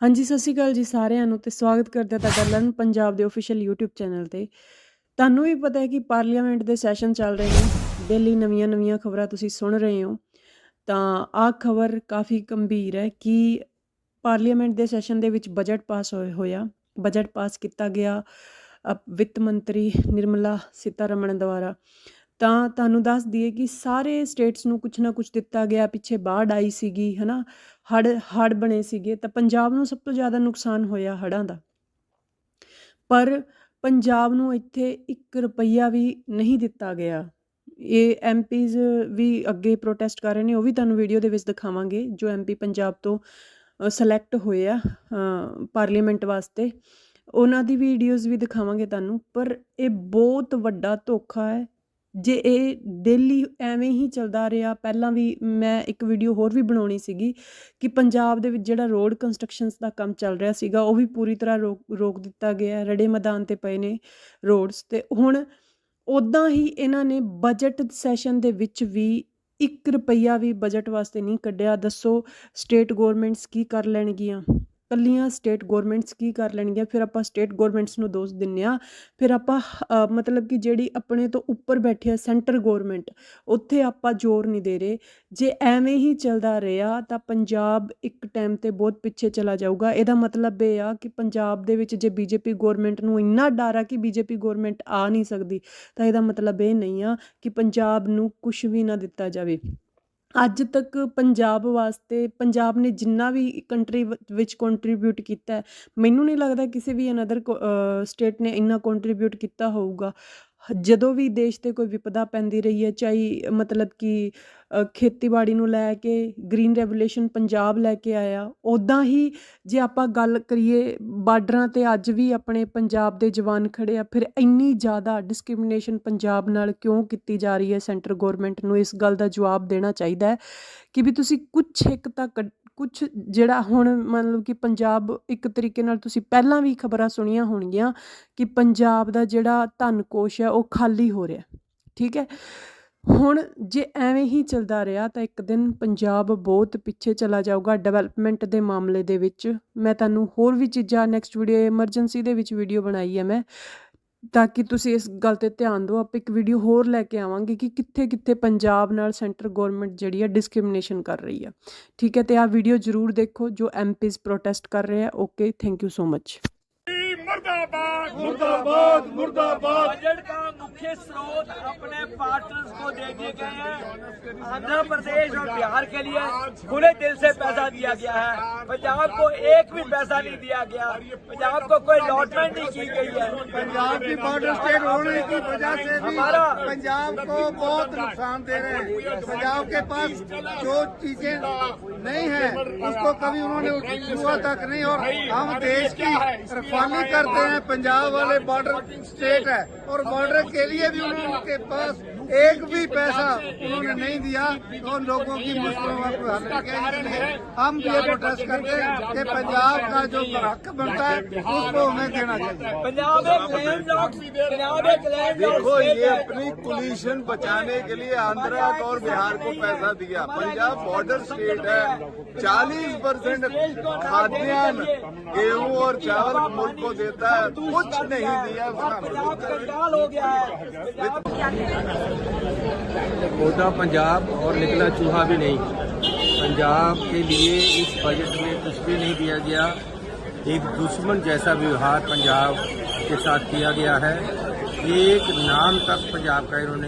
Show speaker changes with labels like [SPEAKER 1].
[SPEAKER 1] ਹਾਂਜੀ, ਸਤਿ ਸ਼੍ਰੀ ਅਕਾਲ ਜੀ ਸਾਰਿਆਂ ਨੂੰ ਤੇ ਸਵਾਗਤ ਕਰਦੇ ਹਾਂ ਤੁਹਾਡਾ ਲਰਨ ਪੰਜਾਬ ਦੇ ਅਫੀਸ਼ੀਅਲ YouTube ਚੈਨਲ ਤੇ। ਤੁਹਾਨੂੰ ਵੀ ਪਤਾ ਹੈ ਕਿ ਪਾਰਲੀਮੈਂਟ ਦੇ ਸੈਸ਼ਨ ਚੱਲ ਰਹੇ ਨੇ। ਡੇਲੀ ਨਵੀਆਂ-ਨਵੀਆਂ ਖਬਰਾਂ ਤੁਸੀਂ ਸੁਣ ਰਹੇ ਹੋ। ਤਾਂ ਆਹ ਖਬਰ ਕਾਫੀ ਗੰਭੀਰ ਹੈ ਕਿ ਪਾਰਲੀਮੈਂਟ ਦੇ ਸੈਸ਼ਨ ਦੇ ਵਿੱਚ ਬਜਟ ਪਾਸ ਹੋਇਆ। ਬਜਟ ਪਾਸ ਕੀਤਾ ਗਿਆ ਵਿੱਤ ਮੰਤਰੀ ਨਿਰਮਲਾ ਸੀਤਾਰਮਣ ਦੁਆਰਾ। ਤਾਂ ਤੁਹਾਨੂੰ ਦੱਸ ਦਈਏ ਕਿ ਸਾਰੇ ਸਟੇਟਸ ਨੂੰ ਕੁਛ ਨਾ ਕੁਛ ਦਿੱਤਾ ਗਿਆ। ਪਿੱਛੇ ਬਾੜ ਆਈ ਸੀਗੀ ਹਨਾ, ਹੜ੍ਹ ਹੜ੍ਹ ਬਣੇ ਸੀਗੇ ਤਾਂ ਪੰਜਾਬ ਨੂੰ ਸਭ ਤੋਂ ਜ਼ਿਆਦਾ ਨੁਕਸਾਨ ਹੋਇਆ ਹੜ੍ਹਾਂ ਦਾ। ਪਰ ਪੰਜਾਬ ਨੂੰ ਇੱਥੇ 1 ਰੁਪਈਆ ਵੀ ਨਹੀਂ ਦਿੱਤਾ ਗਿਆ। ਇਹ ਐਮਪੀਜ਼ ਵੀ ਅੱਗੇ ਪ੍ਰੋਟੈਸਟ ਕਰ ਰਹੇ ਨੇ ਉਹ ਵੀ ਤੁਹਾਨੂੰ ਵੀਡੀਓ ਦੇ ਵਿੱਚ ਦਿਖਾਵਾਂਗੇ ਜੋ ਐਮਪੀ ਪੰਜਾਬ ਤੋਂ ਅ, ਸਿਲੈਕਟ ਹੋਏ ਆ ਪਾਰਲੀਮੈਂਟ ਵਾਸਤੇ। ਉਹਨਾਂ ਦੀ ਵੀਡੀਓਜ਼ ਵੀ ਦਿਖਾਵਾਂਗੇ ਤੁਹਾਨੂੰ ਪਰ ਇਹ ਬਹੁਤ ਵੱਡਾ ਧੋਖਾ ਹੈ। ਜੇ ਇਹ ਡੇਲੀ ਐਵੇਂ ਹੀ ਚੱਲਦਾ ਰਿਹਾ, ਪਹਿਲਾਂ ਵੀ ਮੈਂ ਇੱਕ ਵੀਡੀਓ ਹੋਰ ਵੀ ਬਣਾਉਣੀ ਸੀਗੀ ਕਿ ਪੰਜਾਬ ਦੇ ਵਿੱਚ ਜਿਹੜਾ ਰੋਡ ਕੰਸਟਰਕਸ਼ਨਸ ਦਾ ਕੰਮ ਚੱਲ ਰਿਹਾ ਸੀਗਾ, ਉਹ ਵੀ ਪੂਰੀ ਤਰ੍ਹਾਂ ਰੋਕ ਰੋਕ ਦਿੱਤਾ ਗਿਆ। ਰੜੇ ਮੈਦਾਨ ਤੇ ਪਏ ਨੇ ਰੋਡਸ ਤੇ ਹੁਣ ਉੱਦਾਂ ਹੀ ਇਹਨਾਂ ਨੇ ਬਜਟ ਸੈਸ਼ਨ ਦੇ ਵਿੱਚ ਵੀ 1 ਰੁਪਈਆ ਵੀ ਬਜਟ ਵਾਸਤੇ ਨਹੀਂ ਕੱਢਿਆ। ਦੱਸੋ ਸਟੇਟ ਗਵਰਨਮੈਂਟਸ ਕੀ ਕਰ ਲੈਣਗੀਆਂ? ਕੱਲੀਆਂ ਸਟੇਟ ਗਵਰਨਮੈਂਟਸ ਕੀ ਕਰ ਲੈਣਗੀਆਂ? ਫਿਰ ਆਪਾਂ ਸਟੇਟ ਗਵਰਨਮੈਂਟਸ ਨੂੰ ਦੋਸ਼ ਦਿੰਦੇ ਹਾਂ। ਫਿਰ ਆਪਾਂ ਮਤਲਬ ਕਿ ਜਿਹੜੀ ਆਪਣੇ ਤੋਂ ਉੱਪਰ ਬੈਠੀ ਆ ਸੈਂਟਰ ਗਵਰਨਮੈਂਟ ਉੱਥੇ ਆਪਾਂ ਜ਼ੋਰ ਨਹੀਂ ਦੇ ਰਹੇ। ਜੇ ਐਵੇਂ ਹੀ ਚੱਲਦਾ ਰਿਹਾ ਤਾਂ ਪੰਜਾਬ ਇੱਕ ਟਾਈਮ ਤੇ ਬਹੁਤ ਪਿੱਛੇ ਚਲਾ ਜਾਊਗਾ। ਇਹਦਾ ਮਤਲਬ ਇਹ ਆ ਕਿ ਪੰਜਾਬ ਦੇ ਵਿੱਚ ਜੇ ਬੀਜੇਪੀ ਗਵਰਨਮੈਂਟ ਨੂੰ ਇੰਨਾ ਡਰ ਆ ਕਿ ਬੀਜੇਪੀ ਗਵਰਨਮੈਂਟ ਆ ਨਹੀਂ ਸਕਦੀ, ਤਾਂ ਇਹਦਾ ਮਤਲਬ ਇਹ ਨਹੀਂ ਆ ਕਿ ਪੰਜਾਬ ਨੂੰ ਕੁਛ ਵੀ ਨਾ ਦਿੱਤਾ ਜਾਵੇ। ਅੱਜ ਤੱਕ ਪੰਜਾਬ ਵਾਸਤੇ, ਪੰਜਾਬ ਨੇ ਜਿੰਨਾ ਵੀ ਕੰਟਰੀ ਵਿੱਚ ਕੋਂਟਰੀਬਿਊਟ ਕੀਤਾ ਮੈਨੂੰ ਨਹੀਂ ਲੱਗਦਾ ਕਿਸੇ ਵੀ ਅਨਦਰ ਸਟੇਟ ਨੇ ਇੰਨਾ ਕੋਂਟਰੀਬਿਊਟ ਕੀਤਾ ਹੋਊਗਾ। ਜਦੋਂ ਵੀ ਦੇਸ਼ ਤੇ ਕੋਈ ਵਿਪਦਾ ਪੈਂਦੀ ਰਹੀ ਹੈ, ਚਾਹੇ ਮਤਲਬ ਕਿ ਖੇਤੀਬਾੜੀ ਨੂੰ ਲੈ ਕੇ, ਗ੍ਰੀਨ ਰੈਵੋਲੂਸ਼ਨ ਪੰਜਾਬ ਲੈ ਕੇ ਆਇਆ। ਉੱਦਾਂ ਹੀ ਜੇ ਆਪਾਂ ਗੱਲ ਕਰੀਏ, ਬਾਰਡਰਾਂ ਤੇ ਅੱਜ ਵੀ ਆਪਣੇ ਪੰਜਾਬ ਦੇ ਜਵਾਨ ਖੜ੍ਹੇ ਆ, ਫਿਰ ਇੰਨੀ ਜ਼ਿਆਦਾ ਡਿਸਕ੍ਰਿਮੀਨੇਸ਼ਨ ਪੰਜਾਬ ਨਾਲ ਕਿਉਂ ਕੀਤੀ ਜਾ ਰਹੀ ਹੈ, ਸੈਂਟਰ ਗੌਰਮੈਂਟ ਨੂੰ ਇਸ ਗੱਲ ਦਾ ਜਵਾਬ ਦੇਣਾ ਚਾਹੀਦਾ ਹੈ ਕਿ ਵੀ ਤੁਸੀਂ ਕੁਛ ਇੱਕ ਤਾਂ ਕੱਢ ਕੁਛ ਜਿਹੜਾ ਹੁਣ ਮਤਲਬ ਕਿ ਪੰਜਾਬ ਇੱਕ ਤਰੀਕੇ ਨਾਲ ਤੁਸੀਂ ਪਹਿਲਾਂ ਵੀ ਖਬਰਾਂ ਸੁਣੀਆਂ ਹੋਣਗੀਆਂ ਕਿ ਪੰਜਾਬ ਦਾ ਜਿਹੜਾ ਧਨ ਕੋਸ਼ ਹੈ ਉਹ ਖਾਲੀ ਹੋ ਰਿਹਾ। ਠੀਕ ਹੈ। ਹੁਣ ਜੇ ਐਵੇਂ ਹੀ ਚੱਲਦਾ ਰਿਹਾ ਤਾਂ ਇੱਕ ਦਿਨ ਪੰਜਾਬ ਬਹੁਤ ਪਿੱਛੇ ਚਲਾ ਜਾਊਗਾ ਡਿਵੈਲਪਮੈਂਟ ਦੇ ਮਾਮਲੇ ਦੇ ਵਿੱਚ। ਮੈਂ ਤੁਹਾਨੂੰ ਹੋਰ ਵੀ ਚੀਜ਼ਾਂ ਨੈਕਸਟ ਵੀਡੀਓ ਐਮਰਜੈਂਸੀ ਦੇ ਵਿੱਚ ਵੀਡੀਓ ਬਣਾਈ ਹੈ ਮੈਂ ਤਾਂ ਕਿ ਤੁਸੀਂ ਇਸ ਗੱਲ 'ਤੇ ਧਿਆਨ ਦਿਓ, ਆਪਾਂ ਇੱਕ ਵੀਡੀਓ ਹੋਰ ਲੈ ਕੇ ਆਵਾਂਗੇ ਕਿ ਕਿੱਥੇ ਕਿੱਥੇ ਪੰਜਾਬ ਨਾਲ ਸੈਂਟਰ ਗੌਰਮੈਂਟ ਜਿਹੜੀ ਆ ਡਿਸਕ੍ਰਿਮੀਨੇਸ਼ਨ ਕਰ ਰਹੀ ਆ। ਠੀਕ ਹੈ, ਤੇ ਆਹ ਵੀਡੀਓ ਜ਼ਰੂਰ ਦੇਖੋ ਜੋ ਐਮਪੀਜ਼ ਪ੍ਰੋਟੈਸਟ ਕਰ ਰਹੇ ਆ। Okay thank you
[SPEAKER 2] so
[SPEAKER 3] much ਮੁਰਦਾਬਾਦ
[SPEAKER 2] ਮੁਰਦਾਬਾਦ ਮੁਰਦਾਬਾਦ। मुख्य स्रोत अपने पार्टनर्स को दे दिए गए हैं। आंध्र प्रदेश और बिहार के लिए खुले दिल से पैसा दिया गया है। पंजाब को एक भी पैसा नहीं दिया गया। पंजाब को कोई अलॉटमेंट नहीं की गई है।
[SPEAKER 3] पंजाब की बॉर्डर स्टेट होने की वजह से
[SPEAKER 2] हमारा
[SPEAKER 3] पंजाब को बहुत नुकसान दे रहे हैं? पंजाब के पास जो चीज़ें नहीं है उसको कभी उन्होंने छुआ तक नहीं और हम देश की रखवाली करते हैं। पंजाब वाले बॉर्डर स्टेट है और बॉर्डर के लिए भी उनके पास एक भी पैसा उन्होंने नहीं दिया तो लोगों की मुश्किलों किया हम ये प्रोटेस्ट करते हैं कि पंजाब का जो हक बनता है उसको हमें देना चाहिए।
[SPEAKER 4] देखो ये अपनी पोजीशन बचाने के लिए आंध्र और बिहार को पैसा दिया। पंजाब बॉर्डर स्टेट है 40 परसेंट खाद्यान्न गेहूँ और चावल मुल्क को देता है। कुछ नहीं दिया उसका।
[SPEAKER 2] हो गया है।
[SPEAKER 5] छोटा पंजाब और निकला चूहा भी नहीं। पंजाब के लिए इस बजट में कुछ भी नहीं दिया गया। एक दुश्मन जैसा व्यवहार पंजाब के साथ किया गया है। एक नाम तक पंजाब का इन्होंने